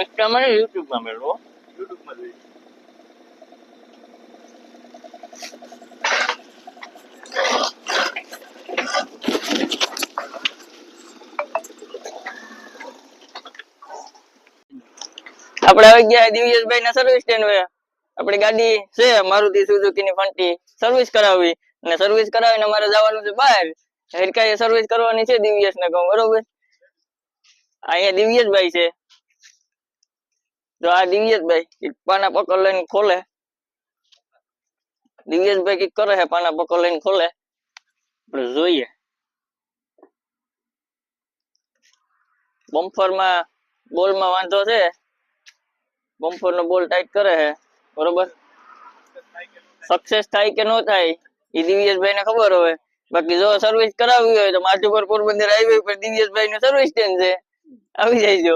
ઇન્સ્ટામાં યુટ્યુબમાં મેળવો. યુટ્યુબમાં જોઈ. આપણે આવી ગયા દિવ્યેશભાઈ ના સર્વિસ સ્ટેન્ડ હોય. આપણી ગાડી છે મારુતિ સુઝુકી ની ફંટી સર્વિસ કરાવવી. અને સર્વિસ કરાવીને અમારે જવાનું છે બહાર. હેરકાએ સર્વિસ કરવાની છે દિવ્યેશ ને કહું બરોબર? અહીંયા દિવ્યેશભાઈ છે. જો આ દિવ્યેશભાઈ ઈ પાના પકડ લઈને ખોલે દિવ્યેશભાઈ કઈક કરે છે પાના પકડ લઈને ખોલે આપણે જોઈએ બમ્ફર માં બોલ માં વાંધો છે બમ્ફર નો બોલ ટાઈટ કરે છે બરોબર સક્સેસ થાય કે ન થાય એ દિવ્યેશભાઈ ને ખબર હોય બાકી જો સર્વિસ કરાવવી હોય તો માધુપર પોરબંદર હાઈવે પર દિવ્યેશભાઈ નું સર્વિસ સ્ટેન્ડ છે આવી જાય